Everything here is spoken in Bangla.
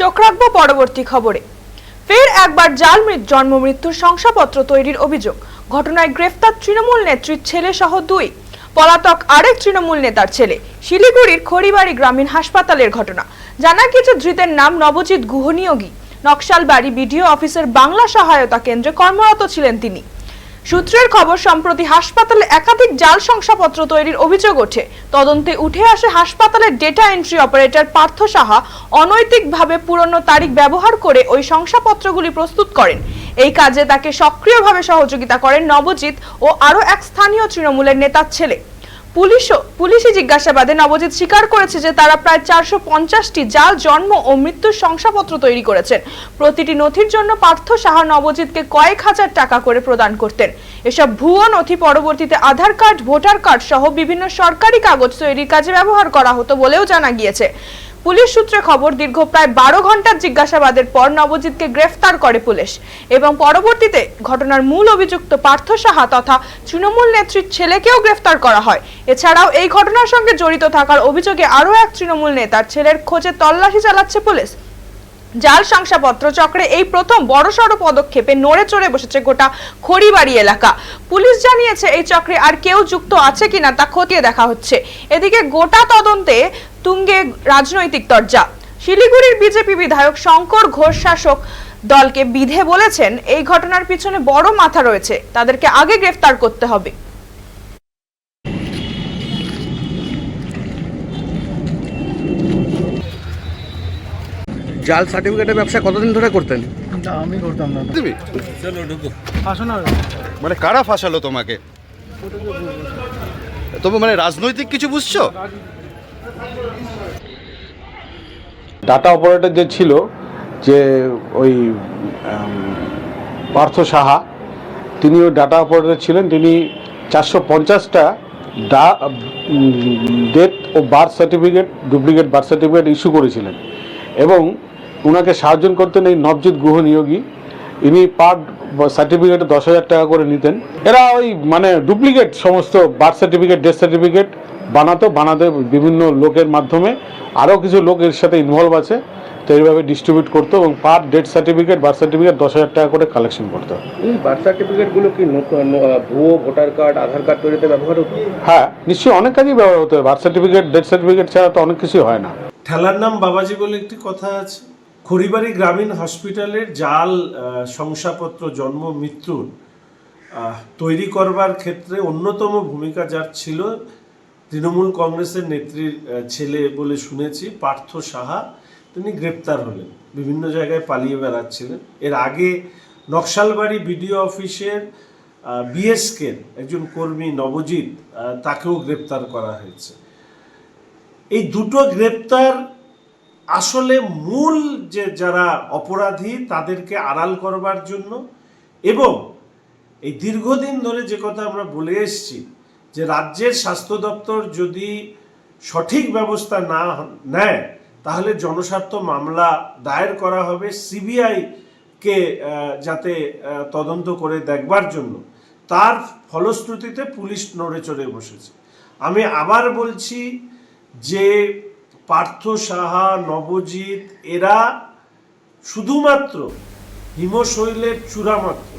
চোখ রাখব পরবর্তী খবরে। ফের একবার জাল জন্ম মৃত্যুর শংসাপত্র তৈরির অভিযোগ। ঘটনায় গ্রেফতার তৃণমূল নেত্রীর ছেলে সহ দুই। পলাতক আরেক তৃণমূল নেতার ছেলে। শিলিগুড়ির খড়িবাড়ি গ্রামীণ হাসপাতালের ঘটনা। জানা গেছে ধৃতের নাম নবজিৎ গুহনিয়োগী। নকশালবাড়ি বিডিও অফিসের বাংলা সহায়তা কেন্দ্রে কর্মরত ছিলেন তিনি। সূত্রের খবর, সম্প্রতি হাসপাতালে একাধিক জাল শংসাপত্র তৈরির অভিযোগ ওঠে। তদন্তে উঠে আসে হাসপাতালের data entry operator Partha Saha অনৈতিকভাবে পুরনো তারিখ ব্যবহার করে ওই শংসাপত্রগুলি প্রস্তুত করেন। এই কাজে তাকে সক্রিয়ভাবে সহযোগিতা করেন নবজিৎ ও আরও এক স্থানীয় তৃণমূলের নেতার ছেলে। পুলিশও পুলিশি জিজ্ঞাসাবাদে নবজিৎ স্বীকার করেছে যে তারা প্রায় চারশো পঞ্চাশটি জাল, জন্ম ও মৃত্যুর শংসাপত্র তৈরি করেছেন। প্রতিটি নথির জন্য পার্থ সাহা নবজিৎকে কয়েক হাজার টাকা করে প্রদান করতেন। এসব ভুয়ো নথি পরবর্তীতে আধার কার্ড, ভোটার কার্ড সহ বিভিন্ন সরকারি কাগজ তৈরির কাজে ব্যবহার করা হতো বলেও জানা গিয়েছে। পুলিশ সূত্রে খবর, দীর্ঘ প্রায় বারো ঘণ্টার জিজ্ঞাসাবাদের পর নবজিৎকে গ্রেফতার করে পুলিশ এবং পরবর্তীতে ঘটনার মূল অভিযুক্ত পার্থ সাহা তথা তৃণমূল নেত্রীর ছেলেকেও গ্রেফতার করা হয়। এছাড়াও এই ঘটনার সঙ্গে জড়িত থাকার অভিযোগে আরও এক তৃণমূল নেতার ছেলের খোঁজে তল্লাশি চালাচ্ছে পুলিশ। জাল শংসাপত্র চক্রে এই প্রথম বড়সড় পদক্ষেপে নড়ে চড়ে বসেছে গোটা খড়িবাড়ি এলাকা। পুলিশ জানিয়েছে এই চক্রে আর কেউ যুক্ত আছে কিনা তা খতিয়ে দেখা হচ্ছে। এদিকে গোটা তদন্তে তুঙ্গে রাজনৈতিক তরজা। শিলিগুড়ির বিজেপি বিধায়ক শঙ্কর ঘোষ শাসক দলকে বিধে বলেছেন, এই ঘটনার পিছনে বড় মাথা রয়েছে, তাদেরকে আগে গ্রেফতার করতে হবে। জাল সার্টিফিকেটের ব্যবসা কতদিন ধরে করতেন? না আমি করতাম না। দিবি? আসো না মানে কারা ফাঁসালো তোমাকে? তবে মানে রাজনৈতিক কিছু বুঝছ? ডাটা অপারেটর যে ছিল যে ওই পার্থ সাহা তিনি ওই ডাটা অপারেটর ছিলেন। তিনি চারশো পঞ্চাশটা ডা ডেথ ও birth certificate duplicate birth certificate issue করেছিলেন। এবং ওনাকে সাহায্য করতেন এই নবজিৎ গুহ নিয়োগী। ইনি পার সার্টিফিকেটে দশ হাজার টাকা করে নিতেন। এরা ওই মানে ডুপ্লিকেট সমস্ত বার্থ সার্টিফিকেট ডেথ সার্টিফিকেট বানাতো বানাতে বিভিন্ন লোকের মাধ্যমে। আরও কিছু লোক এর সাথে ইনভলভ আছে। তো এইভাবে ডিস্ট্রিবিউট করতো এবং per death certificate birth certificate দশ হাজার টাকা করে কালেকশন করতো। এই বার্থ সার্টিফিকেটগুলো কি নতুন ভুয়ো ভোটার কার্ড আধার কার্ড তৈরিতে ব্যবহার হতো? হ্যাঁ নিশ্চয়ই অনেক কাজই ব্যবহার হতো। বার্থ সার্টিফিকেট ডেথ সার্টিফিকেট ছাড়া তো অনেক কিছুই হয় না। ঠেলার নাম বাবাজি বলে একটি কথা আছে। খড়িবাড়ি গ্রামীণ হসপিটালের জাল শংসাপত্র, জন্ম মৃত্যুর তৈরি করবার ক্ষেত্রে অন্যতম ভূমিকা যার ছিল তৃণমূল কংগ্রেসের নেত্রীর ছেলে বলে শুনেছি, পার্থ সাহা। তিনি গ্রেপ্তার হলেন, বিভিন্ন জায়গায় পালিয়ে বেড়াচ্ছিলেন। এর আগে নকশালবাড়ি বিডিও অফিসের বিএসকে একজন কর্মী নবজিৎ তাকেও গ্রেপ্তার করা হয়েছে। এই দুটো গ্রেপ্তার আসলে মূল যে যারা অপরাধী, তাদেরকে আড়াল করবার জন্য এবং এই দীর্ঘদিন ধরে যে কথা আমরা বলে এসেছি যে রাজ্যের স্বাস্থ্য দপ্তর যদি সঠিক ব্যবস্থা না নেয়, তাহলে জনস্বার্থ মামলা দায়ের করা হবে সিবিআই কে যাতে তদন্ত করে দেখবার জন্য। তার ফলশ্রুতিতে পুলিশ নড়ে চড়ে বসেছে। আমি আবার বলছি যে পার্থ সাহা নবজিৎ এরা শুধুমাত্র হিমশৈলের চূড়ামাত্র।